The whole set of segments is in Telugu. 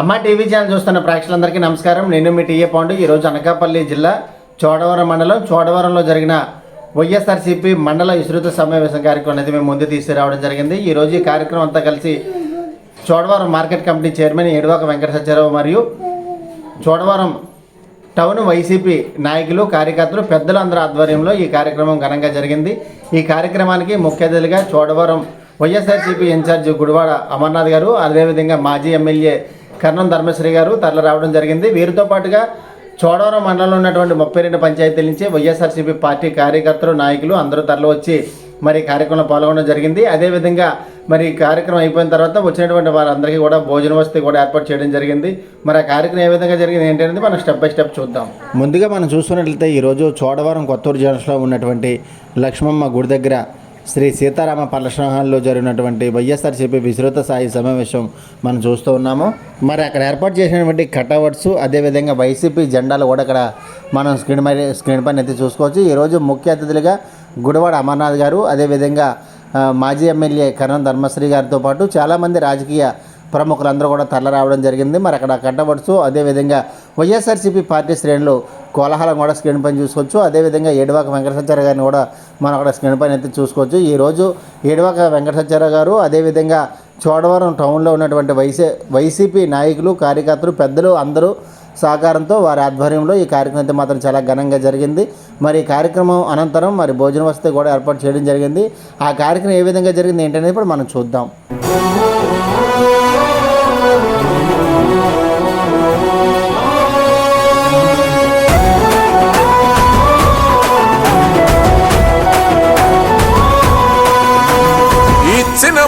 అమ్మ టీవీ ఛానల్ చూస్తున్న ప్రేక్షకులందరికీ నమస్కారం. నేను మీ టీఏ పాండు. ఈరోజు అనకాపల్లి జిల్లా చోడవరం మండలం చోడవరంలో జరిగిన వైఎస్ఆర్సీపీ మండల విస్తృత సమావేశం కార్యక్రమం అనేది మేము ముందు తీసుకురావడం జరిగింది. ఈరోజు ఈ కార్యక్రమం అంతా కలిసి Chodavaram market committee chairman Eduvaka Venkata Satyarao మరియు చోడవరం టౌన్ వైసీపీ నాయకులు కార్యకర్తలు పెద్దలందరి ఆధ్వర్యంలో ఈ కార్యక్రమం ఘనంగా జరిగింది. ఈ కార్యక్రమానికి ముఖ్య అతిథిగా చోడవరం వైఎస్ఆర్సీపీ ఇన్ఛార్జి గుడివాడ అమర్నాథ్ గారు అదేవిధంగా మాజీ ఎమ్మెల్యే కర్ణం ధర్మశ్రీ గారు తరలి రావడం జరిగింది. వీరితో పాటుగా చోడవరం మండలంలో ఉన్నటువంటి ముప్పై రెండు పంచాయతీల నుంచి వైఎస్ఆర్సీపీ పార్టీ కార్యకర్తలు నాయకులు అందరూ తరలి వచ్చి మరి కార్యక్రమంలో పాల్గొనడం జరిగింది. అదేవిధంగా మరి కార్యక్రమం అయిపోయిన తర్వాత వచ్చినటువంటి వారందరికీ కూడా భోజన వసతి కూడా ఏర్పాటు చేయడం జరిగింది. మరి ఆ కార్యక్రమం ఏ విధంగా జరిగింది ఏంటనేది మనం స్టెప్ బై స్టెప్ చూద్దాం. ముందుగా మనం చూసుకున్నట్లయితే ఈరోజు చోడవరం కొత్తూరు జంక్షన్లో ఉన్నటువంటి లక్ష్మమ్మ గుడి దగ్గర శ్రీ సీతారామ పల్లశ్రహాల్లో జరిగినటువంటి వైఎస్ఆర్సీపీ విస్తృత స్థాయి సమావేశం మనం చూస్తూ ఉన్నాము. మరి అక్కడ ఏర్పాటు చేసినటువంటి కటౌట్స్ అదేవిధంగా వైసీపీ జెండాలు కూడా అక్కడ మనం స్క్రీన్ పై స్క్రీన్ పైన ఎత్తి చూసుకోవచ్చు. ఈరోజు ముఖ్య అతిథులుగా గుడివాడ అమర్నాథ్ గారు అదేవిధంగా మాజీ ఎమ్మెల్యే కరణ్ ధర్మశ్రీ గారితో పాటు చాలామంది రాజకీయ ప్రముఖులందరూ కూడా తరలి రావడం జరిగింది. మరి అక్కడ కట్టబడుచు అదేవిధంగా వైఎస్ఆర్సీపీ పార్టీ శ్రేణులు కోలాహలం కూడా స్క్రీన్ పైన చూసుకోవచ్చు. అదేవిధంగా ఏడువాక వెంకటసత్యారావు గారిని కూడా మనం అక్కడ స్క్రీన్ పైన అయితే చూసుకోవచ్చు. ఈరోజు ఏడువాక వెంకటసత్యారావు గారు అదేవిధంగా చోడవరం టౌన్లో ఉన్నటువంటి వైసీ వైసీపీ నాయకులు కార్యకర్తలు పెద్దలు అందరూ సహకారంతో వారి ఆధ్వర్యంలో ఈ కార్యక్రమం అయితే మాత్రం చాలా ఘనంగా జరిగింది. మరి ఈ కార్యక్రమం అనంతరం మరి భోజన వసతి కూడా ఏర్పాటు చేయడం జరిగింది. ఆ కార్యక్రమం ఏ విధంగా జరిగింది ఏంటనేది ఇప్పుడు మనం చూద్దాం.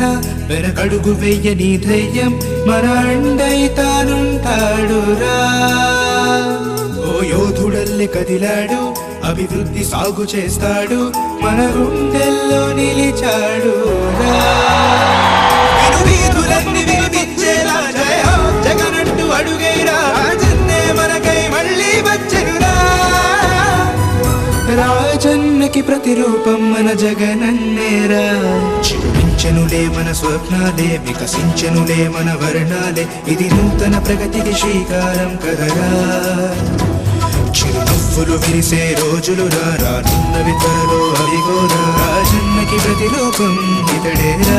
లేదు కదరా వెనకడుగు వెయ్యని ధైర్యం మన అండై తానుంటాడురా. ఓ యోధుడల్లి కదిలాడు అభివృద్ధి సాగు చేస్తాడు మన గుండెల్లో నిలిచాడు వీధులన్నీ వినిపించేలా జగనంటూ అడుగైరా. రాజన్నకి ప్రతిరూపం మన జగనన్నేరా చూపించనులే మన స్వప్నాలే వికసించనులే మన వర్ణాలే. ఇది నూతన ప్రగతికి శ్రీకారం కదరా. చిరునవ్వులు విరిసే రోజులు రా రానున్నవి త్వరలో అవిగోరా రాజన్నకి ప్రతిరూపం ఇతడేరా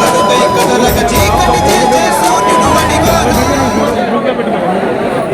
మన కదలక చీకటి చేసే సూర్యుడు అడిగోరా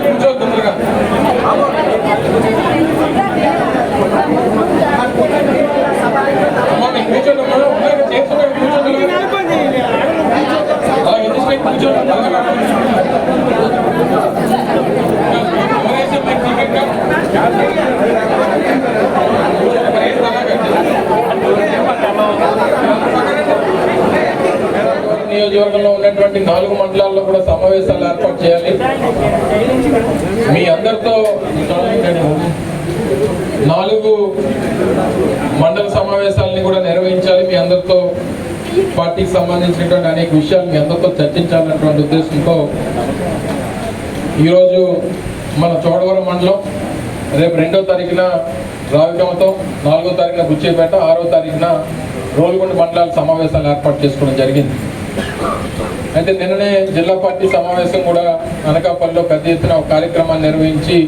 కూర్చో తొందరగా సమావేశాలు ఏర్పాటు చేయాలి మీ అందరితో నాలుగు మండల సమావేశాలని కూడా నిర్వహించాలి మీ అందరితో పార్టీకి సంబంధించినటువంటి అనేక విషయాలు మీ అందరితో చర్చించాలన్నటువంటి ఉద్దేశంతో ఈరోజు మన చోడవరం మండలం రేపు రెండో తారీఖున రావికమతో నాలుగో తారీఖున బుచ్చేపేట ఆరో తారీఖున రోలుగొండ మండలాల సమావేశాలు ఏర్పాటు చేసుకోవడం జరిగింది. అయితే నిన్ననే జిల్లా పార్టీ సమావేశం కూడా అనకాపల్లిలో పెద్ద ఎత్తున ఒక కార్యక్రమాన్ని నిర్వహించి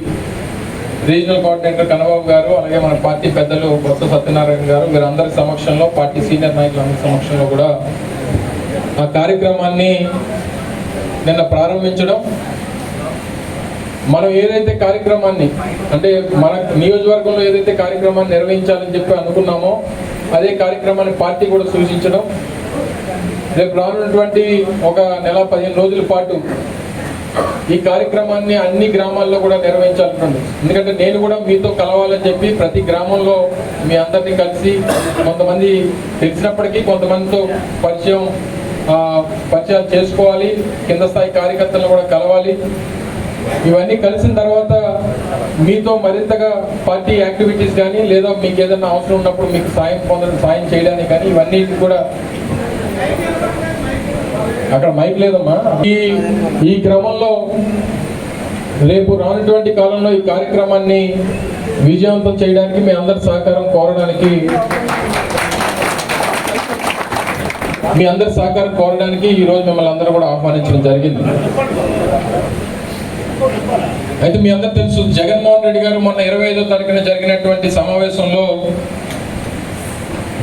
రీజనల్ కోఆర్డినేటర్ కన్నబాబు గారు అలాగే మన పార్టీ పెద్దలు బొత్స సత్యనారాయణ గారు వీరందరి సమక్షంలో పార్టీ సీనియర్ నాయకులందరి సమక్షంలో కూడా ఆ కార్యక్రమాన్ని నిన్న ప్రారంభించడం. మనం ఏదైతే కార్యక్రమాన్ని అంటే మన నియోజకవర్గంలో ఏదైతే కార్యక్రమాన్ని నిర్వహించాలని చెప్పి అనుకున్నామో అదే కార్యక్రమాన్ని పార్టీ కూడా సూచించడం. రేపు రానున్నటువంటి ఒక నెల పదిహేను రోజుల పాటు ఈ కార్యక్రమాన్ని అన్ని గ్రామాల్లో కూడా నిర్వహించాలనుకుంటుంది ఎందుకంటే నేను కూడా మీతో కలవాలని చెప్పి ప్రతి గ్రామంలో మీ అందరినీ కలిసి కొంతమంది తెలిసినప్పటికీ కొంతమందితో పరిచయం పరిచయాలు చేసుకోవాలి కింద స్థాయి కార్యకర్తలను కూడా కలవాలి. ఇవన్నీ కలిసిన తర్వాత మీతో మరింతగా పార్టీ యాక్టివిటీస్ కానీ లేదా మీకు ఏదైనా అవసరం ఉన్నప్పుడు మీకు సాయం పొందడం సాయం చేయడానికి కానీ ఇవన్నీ కూడా అక్కడ మైక్ లేదమ్మా. ఈ ఈ క్రమంలో రేపు రానటువంటి కాలంలో ఈ కార్యక్రమాన్ని విజయవంతం చేయడానికి మీ అందరి సహకారం కోరడానికి మీ అందరి సహకారం కోరడానికి ఈ రోజు మిమ్మల్ని అందరూ కూడా ఆహ్వానించడం జరిగింది. అయితే మీ అందరు తెలుసు జగన్మోహన్ రెడ్డి గారు మొన్న ఇరవై ఐదో తారీఖున జరిగినటువంటి సమావేశంలో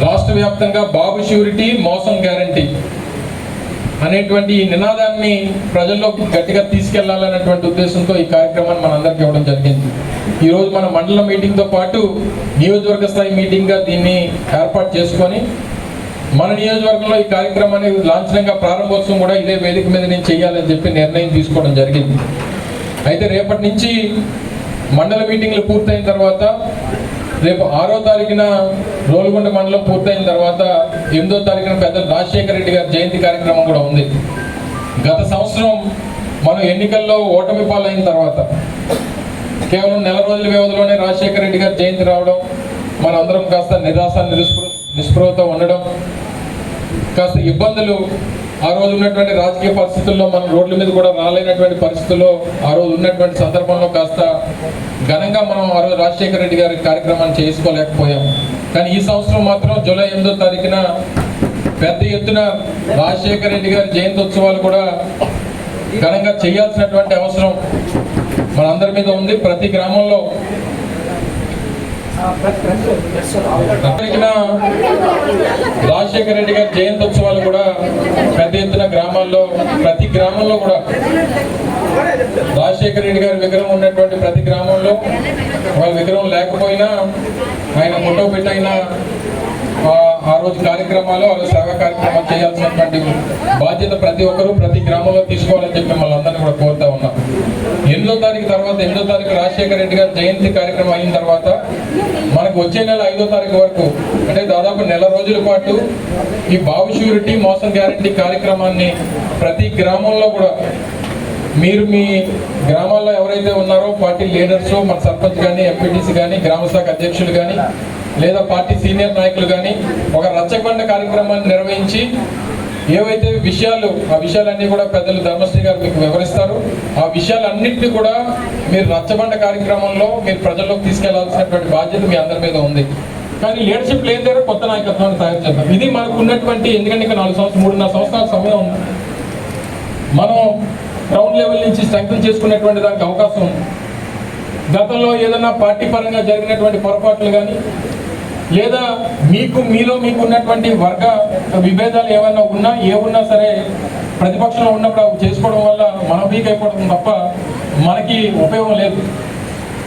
రాష్ట్ర వ్యాప్తంగా బాబు ష్యూరిటీ మోసం గ్యారంటీ. అనేటువంటి ఈ నినాదాన్ని ప్రజల్లోకి గట్టిగా తీసుకెళ్ళాలనేటువంటి ఉద్దేశంతో ఈ కార్యక్రమాన్ని మనందరికీ ఇవ్వడం జరిగింది. ఈరోజు మన మండల మీటింగ్తో పాటు నియోజకవర్గ స్థాయి మీటింగ్గా దీన్ని ఏర్పాటు చేసుకొని మన నియోజకవర్గంలో ఈ కార్యక్రమాన్ని లాంఛనంగా ప్రారంభోత్సవం కూడా ఇదే వేదిక మీద నేను చేయాలని చెప్పి నిర్ణయం తీసుకోవడం జరిగింది. అయితే రేపటి నుంచి మండల మీటింగ్లు పూర్తయిన తర్వాత రేపు ఆరో తారీఖున రోల్గొండ మండలం పూర్తయిన తర్వాత ఎనిమిదో తారీఖున పెద్ద రాజశేఖర రెడ్డి గారి జయంతి కార్యక్రమం కూడా ఉంది. గత సంవత్సరం మనం ఎన్నికల్లో ఓటమి పాలైన తర్వాత కేవలం నెల రోజుల వ్యవధిలోనే రాజశేఖర రెడ్డి గారి జయంతి రావడం మనందరం కాస్త నిరాశ నిస్పృ నిస్పృహతో ఉండడం కాస్త ఇబ్బందులు ఆ రోజు ఉన్నటువంటి రాజకీయ పరిస్థితుల్లో మనం రోడ్ల మీద కూడా రాలేనటువంటి పరిస్థితుల్లో ఆ రోజు ఉన్నటువంటి సందర్భంలో కాస్త ఘనంగా మనం ఆ రోజు రాజశేఖర రెడ్డి గారి కార్యక్రమాన్ని చేసుకోలేకపోయాం కానీ ఈ సంవత్సరం మాత్రం జూలై ఎనిమిదో తారీఖున పెద్ద ఎత్తున రాజశేఖర రెడ్డి గారి జయంతి ఉత్సవాలు కూడా ఘనంగా చేయాల్సినటువంటి అవసరం మనందరి మీద ఉంది. ప్రతి గ్రామంలో రాజశేఖర రెడ్డి గారి జయంతి ఉత్సవాలు కూడా పెద్ద ఎత్తున గ్రామాల్లో ప్రతి గ్రామంలో కూడా. రాజశేఖర రెడ్డి గారి విగ్రహం ఉన్నటువంటి ప్రతి గ్రామంలో వాళ్ళ విగ్రహం లేకపోయినా ఆయన ఫోటో పెట్టైనా ఆ- రోజు కార్యక్రమాలు ఆ రోజు సేవా కార్యక్రమాలు చేయాల్సినటువంటి బాధ్యత ప్రతి ఒక్కరూ ప్రతి గ్రామంలో తీసుకోవాలని చెప్పి మిమ్మల్ని అందరినీ కూడా కోరుతా ఉన్నాం. ఎనిమిదో తారీఖు తర్వాత ఎనిమిదో తారీఖు రాజశేఖర రెడ్డి గారి జయంతి కార్యక్రమం అయిన తర్వాత మనకు వచ్చే నెల ఐదో తారీఖు వరకు అంటే దాదాపు నెల రోజుల పాటు ఈ బాబు షూరిటీ మోసం గ్యారంటీ కార్యక్రమాన్ని ప్రతి గ్రామంలో కూడా మీరు మీ గ్రామాల్లో ఎవరైతే ఉన్నారో పార్టీ లీడర్స్ మన సర్పంచ్ కానీ ఎంపీటీసీ కానీ గ్రామ శాఖ అధ్యక్షులు కానీ లేదా పార్టీ సీనియర్ నాయకులు కానీ ఒక రచ్చబండ కార్యక్రమాన్ని నిర్వహించి ఏవైతే విషయాలు ఆ విషయాలన్నీ కూడా పెద్దలు ధర్మశ్రీ గారు మీకు వివరిస్తారు. ఆ విషయాలన్నింటినీ కూడా మీరు రచ్చబండ కార్యక్రమంలో మీరు ప్రజల్లోకి తీసుకెళ్ళాల్సినటువంటి బాధ్యత మీ అందరి మీద ఉంది. కానీ లీడర్షిప్ లేని దగ్గర కొత్త నాయకత్వాన్ని తయారు చేద్దాం. ఇది మనకు ఉన్నటువంటి ఎందుకంటే ఇంకా నాలుగు సంవత్సరం మూడున్నర సంవత్సరాల సమయం ఉంది. మనం గ్రౌండ్ లెవెల్ నుంచి స్ట్రెంగ్తన్ చేసుకునేటువంటి దానికి అవకాశం ఉంది. గతంలో ఏదైనా పార్టీ పరంగా జరిగినటువంటి పొరపాట్లు కానీ లేదా మీకు మీలో మీకు ఉన్నటువంటి వర్గ విభేదాలు ఏమైనా ఉన్నా ఏ ఉన్నా సరే ప్రతిపక్షంలో ఉన్నప్పుడు అవి చేసుకోవడం వల్ల మనం వీక్ అయిపోవడం తప్ప మనకి ఉపయోగం లేదు.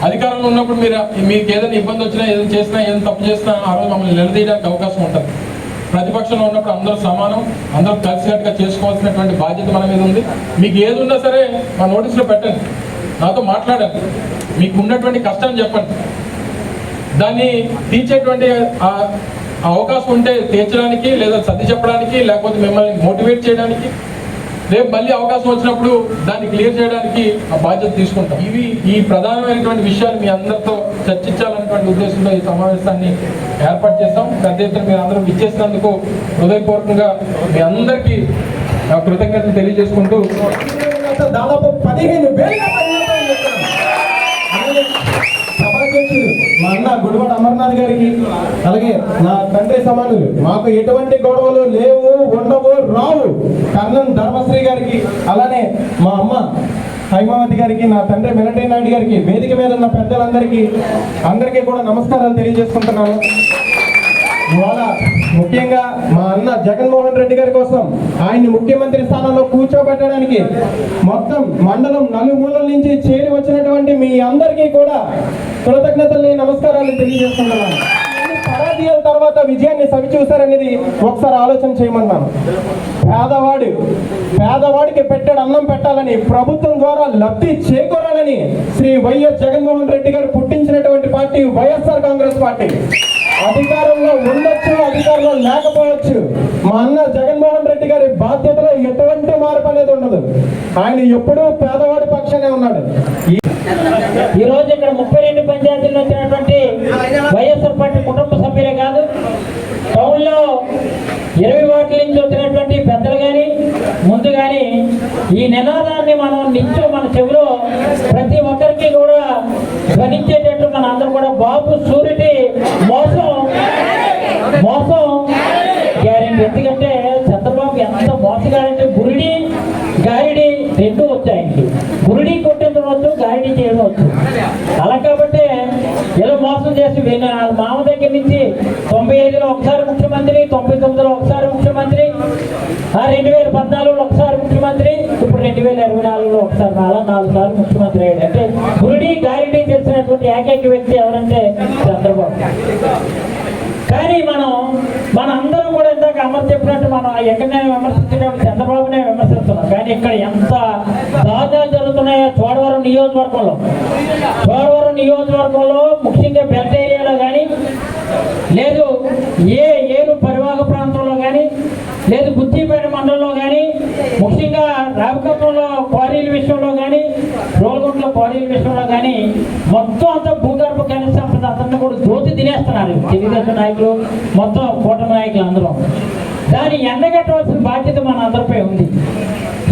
అధికారంలో ఉన్నప్పుడు మీరు మీకు ఏదైనా ఇబ్బంది వచ్చినా ఏదైనా చేసినా ఏదైనా తప్పు చేసినా ఆ రోజు మమ్మల్ని నిలదీయడానికి అవకాశం ఉంటుంది. ప్రతిపక్షంలో ఉన్నప్పుడు అందరూ సమానం అందరూ కలిసికట్టుగా చేసుకోవాల్సినటువంటి బాధ్యత మన మీద ఉంది. మీకు ఏది ఉన్నా సరే మా నోటీసులో పెట్టండి. నాతో మాట్లాడండి. మీకు ఉన్నటువంటి కష్టం చెప్పండి. దాన్ని తీర్చేటువంటి ఆ అవకాశం ఉంటే తీర్చడానికి లేదా సర్ది చెప్పడానికి లేకపోతే మిమ్మల్ని మోటివేట్ చేయడానికి రేపు మళ్ళీ అవకాశం వచ్చినప్పుడు దాన్ని క్లియర్ చేయడానికి ఆ బాధ్యత తీసుకుంటాం. ఇవి ఈ ప్రధానమైనటువంటి విషయాలు మీ అందరితో చర్చించాలనేటువంటి ఉద్దేశంలో ఈ సమావేశాన్ని ఏర్పాటు చేస్తాం పెద్ద ఎత్తున మీరు అందరూ ఇచ్చేసినందుకు హృదయపూర్వకంగా మీ అందరికీ నా కృతజ్ఞతలు తెలియజేసుకుంటూ దాదాపు పదిహేను వేల మా అన్న గుడివాడ అమర్నాథ్ గారికి అలాగే నా తండ్రి సమానులు మాకు ఎటువంటి గొడవలు లేవు ఉండవు రావు. కర్ణం ధర్మశ్రీ గారికి అలానే మా అమ్మ హైమావతి గారికి నా తండ్రి వెంకటయ్య నాయుడు గారికి వేదిక మీద ఉన్న పెద్దలందరికీ అందరికీ కూడా నమస్కారాలు తెలియజేసుకుంటున్నాను. ఇవాళ ముఖ్యంగా మా జగన్మోహన్ రెడ్డి గారి కోసం ఆయన్ని ముఖ్యమంత్రి స్థానంలో కూర్చోబెట్టడానికి మొత్తం మండలం నలుమూలల నుంచి చేరి వచ్చినటువంటి మీ అందరికీ కూడా కృతజ్ఞతల్ని నమస్కారాలు తెలియజేస్తున్నాను. తర్వాత విజయాన్ని సవి చూశారనేది ఒకసారి ఆలోచన చేయమన్నాను. పేదవాడు పేదవాడికి పెట్టాడు అన్నం పెట్టాలని ప్రభుత్వం ద్వారా లబ్ధి చేకూరాలని శ్రీ వైఎస్ జగన్మోహన్ రెడ్డి గారు పుట్టించినటువంటి పార్టీ వైఎస్ఆర్ కాంగ్రెస్ పార్టీ. అధికారంలో ఉండొచ్చు అధికారంలో లేకపోవచ్చు మా అన్న జగన్మోహన్ రెడ్డి గారి బాధ్యతలో ఎటువంటి మార్పు అనేది ఉండదు. ఆయన ఎప్పుడూ పేదవాడి పక్షానే ఉన్నాడు. ఈ రోజు ఇక్కడ ముప్పై రెండు పంచాయతీల్లో వచ్చినటువంటి వైఎస్ఆర్ పార్టీ కుటుంబ సభ్యులే కాదు టౌన్లో ఇరవై వాటి నుంచి వచ్చినటువంటి పెద్దలు కానీ ముందు కానీ ఈ నినాదాన్ని మనం నిత్యం మన చెవిలో ప్రతి ఒక్కరికి కూడా ధ్వనించేటట్టు మన అందరూ కూడా బాబు సూర్యుడి మోసం మోసం. గ్యారెంటీ. ఎందుకంటే చంద్రబాబు ఎంత మోసగాడంటే గురుడి గారిడి రెండు వచ్చాయండి. గురుడి కొట్టేందుకు వచ్చు గారిడి చేయడం వచ్చు అలా కాబట్టి ఇలా మోసం వాళ్ళ మామ దగ్గర నుంచి తొంభై ఐదులో ఒకసారి ముఖ్యమంత్రి తొంభై తొమ్మిదిలో ఒకసారి ముఖ్యమంత్రి ఆ రెండు వేల పద్నాలుగులో ఒకసారి ముఖ్యమంత్రి ఇప్పుడు రెండు వేల ఇరవై నాలుగులో ఒకసారి నాలుగు నాలుగు సార్లు ముఖ్యమంత్రి అయ్యాడు. అంటే గురుడి గారిడి చేసినటువంటి ఏకైక వ్యక్తి ఎవరంటే చంద్రబాబు. కానీ మనం మన అందరం కూడా ఇందాక అమర్ చెప్పినట్టు మనం ఎక్కడనే విమర్శించేటప్పుడు చంద్రబాబునే విమర్శిస్తున్నాం. కానీ ఇక్కడ ఎంత దాదాలు జరుగుతున్నాయో చోడవరం నియోజకవర్గంలో. చోడవరం నియోజకవర్గంలో ముఖ్యంగా బెల్ట్ లేదు ఏ ఏరు పరివాహక ప్రాంతంలో కానీ లేదు బుద్ధిపేట మండలంలో కానీ ముఖ్యంగా రామకత్వంలో క్వారీల విషయంలో కానీ రోల్గుంట్లో క్వారీల విషయంలో కానీ మొత్తం అంతా భూగర్భ ఖనిజ సంపద అంతా కూడా దోతి తినేస్తున్నారు తెలుగుదేశం నాయకులు మొత్తం కూటమి నాయకులు అందరూ. దాన్ని ఎండగట్టవలసిన బాధ్యత మన అందరిపై ఉంది.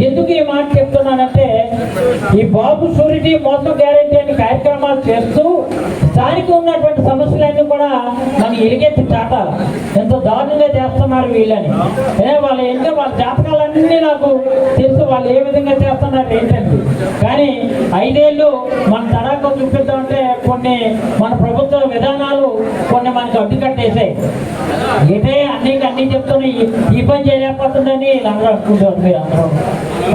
ఎందుకు ఈ మాట చెప్తున్నానంటే ఈ బాబు సూరిటీ మొత్తం గ్యారెంటీ కార్యక్రమాలు చేస్తూ స్థానిక ఉన్నటువంటి సమస్యలన్నీ కూడా మనం ఎలుగెత్తి చాటాలి. ఎంత దారుణంగా చేస్తున్నారు వీళ్ళని. ఏ వాళ్ళ ఏంటో వాళ్ళ జాతకాలన్నీ నాకు తెలుసు. వాళ్ళు ఏ విధంగా చేస్తున్నారు ఏంటండి? కానీ ఐదేళ్ళు మన తడాకం చూపిద్దామంటే కొన్ని మన ప్రభుత్వ విధానాలు కొన్ని మనకు అడ్డుకట్టేసాయి ఇదే అన్ని అన్ని చెప్తున్నాయి. ఈ- పని చేయలేకపోతుందని అందరూ అనుకుంటారు మీరు అందరూ.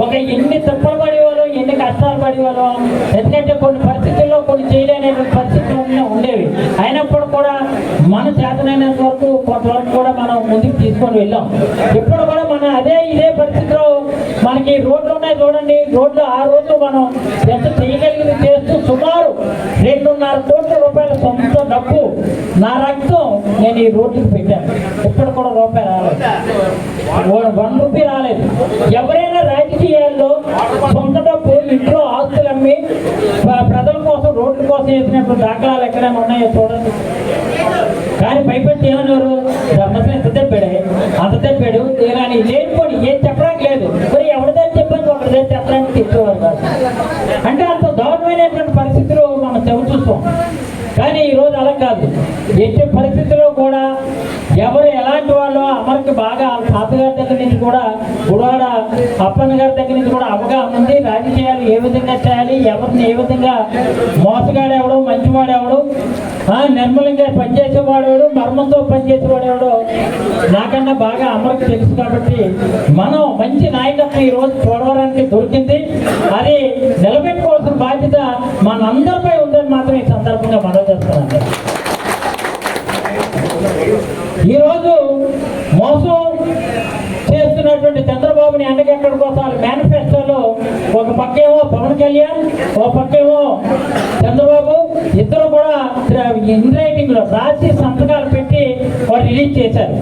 ఒక ఎన్ని తిప్పలు పడేవాళ్ళు ఎన్ని కష్టాలు పడేవాళ్ళు ఎందుకంటే కొన్ని పరిస్థితుల్లో కొన్ని చేయలేని పరిస్థితులు ఉండేవి. అయినప్పుడు కూడా మన చేతనైనంత వరకు కొంతవరకు కూడా మనం ముందుకు తీసుకొని వెళ్ళాం. ఇప్పుడు కూడా మన అదే ఇదే పరిస్థితిలో మనకి రోడ్లు ఉన్నాయి చూడండి. రోడ్లు ఆ రోజు మనం ఎంత చేయగలిగింది చేస్తూ సుమారు రెండున్నర కోట్ల రూపాయల సొంత డబ్బు నా రక్తం నేను ఈ రోడ్లకు పెట్టాను. ఇప్పుడు కూడా రూపాయి రాలేదు. వన్ రూపీ రాలేదు. ఎవరైనా రాజకీయాల్లో సొంత డబ్బు ఇంట్లో ఆస్తులు అమ్మి ప్రజల కోసం రోడ్ల కోసం వేసినప్పుడు దాఖలాలు ఎక్కడైనా ఉన్నాయో చూడండి. కానీ పైపెట్టి ఏమన్నారు? ధర్మశ్రీ ఎంత తెప్పాడే? అంత తెప్పాడు? అని లేనిపోయి ఏం చెప్పడానికి లేదు. మరి ఎవరిదే చెప్పని ఒకరిదే చెప్పడానికి తెచ్చేవారు కాదు. అంటే అంత దారుణమైనటువంటి పరిస్థితులు మనం చెవి చూస్తాం. కానీ ఈరోజు అలా కాదు. ఎట్టి పరిస్థితుల్లో కూడా ఎవరు ఎలాంటి వాళ్ళు అమర్కి బాగా తాతగారి దగ్గర నుంచి కూడా గుడవాడ అప్పన్న గారి దగ్గర నుంచి కూడా అవగాహన ఉంది. ఏ విధంగా చేయాలి? ఎవరిని ఏ విధంగా మోసగాడెవడు? మంచివాడెవడు? ఆ, నిర్మలంగా పనిచేసేవాడు ఎవడు మర్మంతో పనిచేసేవాడు ఎవడు నాకన్నా బాగా అమరుకు తెలుసు కాబట్టి మనం మంచి నాయకత్వం ఈ రోజు దొరికింది. అది నిలబెట్టుకోవాల్సిన బాధ్యత మనందరిపై ఉందని మాత్రం ఈ సందర్భంగా మనం చేస్తున్నాను ఈరోజు మోసం ఉన్నటువంటి చంద్రబాబుని ఎండగట్టడం కోసం వాళ్ళ మేనిఫెస్టోలో ఒక పక్కేమో పవన్ కళ్యాణ్ ఒక పక్కేమో చంద్రబాబు. ఇద్దరు కూడా ఇన్ రైటింగ్లో రాసి సంతకాలు పెట్టి వారు రిలీజ్ చేశారు.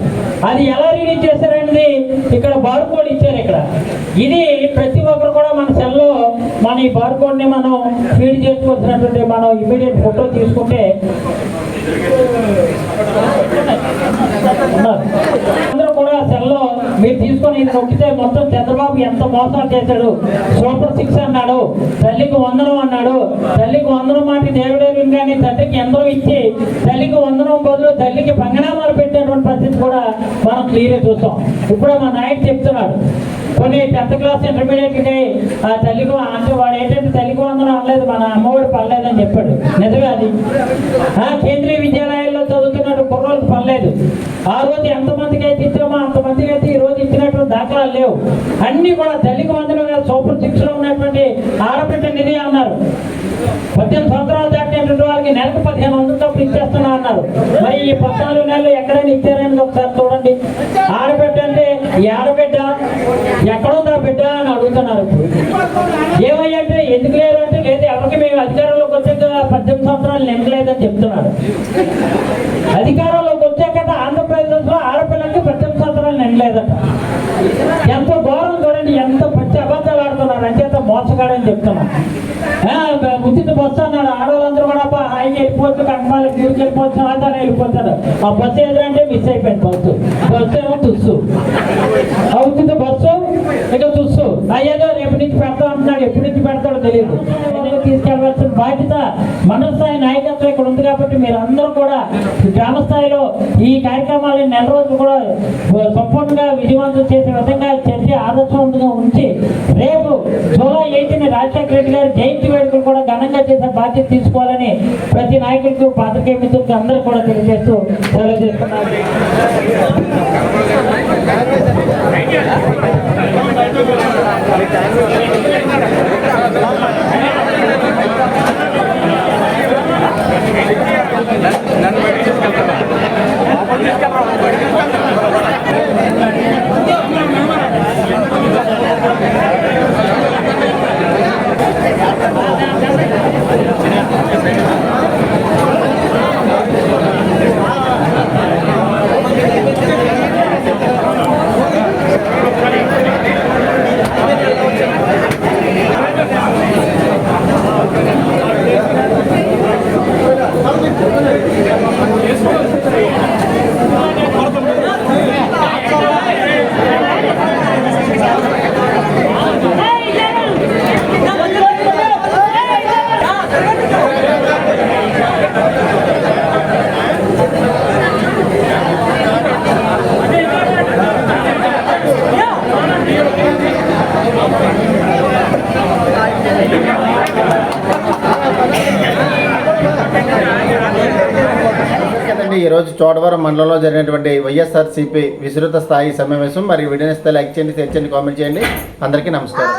అది ఎలా రిలీజ్ చేశారనేది ఇక్కడ బార్ కోడ్ ఇచ్చారు ఇక్కడ. ఇది ప్రతి ఒక్కరు కూడా మన సెల్లో మన ఈ బార్ కోడ్ని మనం ఫీడ్ చేసుకోవాల్సినటువంటి మనం ఇమీడియట్ ఫోటో తీసుకుంటే ఉన్నారు. మీరు తీసుకొని ఇది నొక్కితే మొత్తం చంద్రబాబు ఎంత మోసాలు చేశాడు? సూపర్ సిక్స్ అన్నాడు. తల్లికి వందనం అన్నాడు. తల్లికి వందనం మాట దేవుడే కానీ తల్లికి ఎందరో ఇచ్చి తల్లికి వందనం బదులు తల్లికి పంగనామాలు పెట్టేటువంటి పరిస్థితి కూడా మనం క్లియర్గా చూస్తాం. ఇప్పుడు మా నాయకుడు చెప్తున్నాడు. కొన్ని టెన్త్ క్లాస్ ఇంటర్మీడియట్కి ఆ తల్లికి అంటే వాడు ఏంటంటే తల్లికి వందనం అనలేదు మన అమ్మఒడి పర్లేదని చెప్పాడు. నిజమే అది. ఆ కేంద్రీయ విద్యాలయాల్లో కుర్రోళ్ళకి లేదు. ఆ రోజు ఎంతమందికి అయితే ఇచ్చామో అంతమందికి అయితే ఈ రోజు ఇచ్చినటువంటి దాఖలాలు లేవు. అన్నీ కూడా తల్లికి వందనం సూపర్ సిక్స్లో ఉన్నటువంటి ఆడబిడ్డ నిధి అన్నారు. పద్దెనిమిది సంవత్సరాలు దాటినటువంటి వాళ్ళకి నెలకు పదిహేను వందల డబ్బులు ఇచ్చేస్తున్నా అన్నారు. మరి ఈ పద్నాలుగు నెలలు ఎక్కడైనా ఇచ్చారని ఒకసారి చూడండి. ఆడబిడ్డ అంటే ఈ ఆడబిడ్డ ఎక్కడుందా బిడ్డ అని అడుగుతున్నారు ఇప్పుడు. ఏమయ్యంటే ఎందుకు లేరు అంటే లేదు ఎవరికి మేము అధికారంలోకి వచ్చాక పద్దెనిమిది సంవత్సరాలు నింపలేదని చెప్తున్నారు అధికారంలోకి వచ్చాక ఆంధ్రప్రదేశ్లో ఆడపిల్లలకి పద్దెనిమిది సంవత్సరాలు నిండలేదట ఎంత ఘోరం చూడండి ఎంత పచ్చి అబద్ధాలు ఆడుతున్నారు. అంచేత మోసగాడని చెప్తున్నాను ఉచిత బస్సు అన్నాడు. ఆడవాళ్ళందరూ కూడా అబ్బా హాయిగా వెళ్ళిపోవచ్చు కంకమాల ఊరికి వెళ్ళిపోవచ్చు ఆదాన్ని వెళ్ళిపోతాడు. ఆ బస్సు ఎదురంటే మిస్ అయిపోయింది బస్సు. బస్సు ఏమో తుస్సు. ఆ ఉచిత బస్సు ఇక తుస్సు. అయ్యేదో రేపు నుంచి పెడతా అంటున్నాడు. ఎప్పటి నుంచి పెడతాడో తెలియదు. బాధ్యత మండల స్థాయి నాయకత్వం ఇక్కడ ఉంది కాబట్టి మీరు అందరూ కూడా గ్రామ స్థాయిలో ఈ కార్యక్రమాలను నెల రోజులు కూడా సంపూర్ణంగా విజయవంతం చేసే విధంగా చర్చ ఆదర్శవంతంగా ఉంచి రేపు జూలై ఎయిత్ని రాజశేఖర రెడ్డి గారి జయంతి వేడుకలు కూడా ఘనంగా చేసే బాధ్యత తీసుకోవాలని ప్రతి నాయకులకు పాత్రికేయ మిత్రులకు అందరూ కూడా తెలియజేస్తూ సెలవు చేస్తున్నారు కదండి ఈరోజు చోడవరం మండలంలో జరిగినటువంటి వైఎస్ఆర్సీపీ విస్తృత స్థాయి సమావేశం. మరియు వీడియోని ఇస్తే లైక్ చేయండి షేర్ చేయండి కామెంట్ చేయండి. అందరికీ నమస్కారం.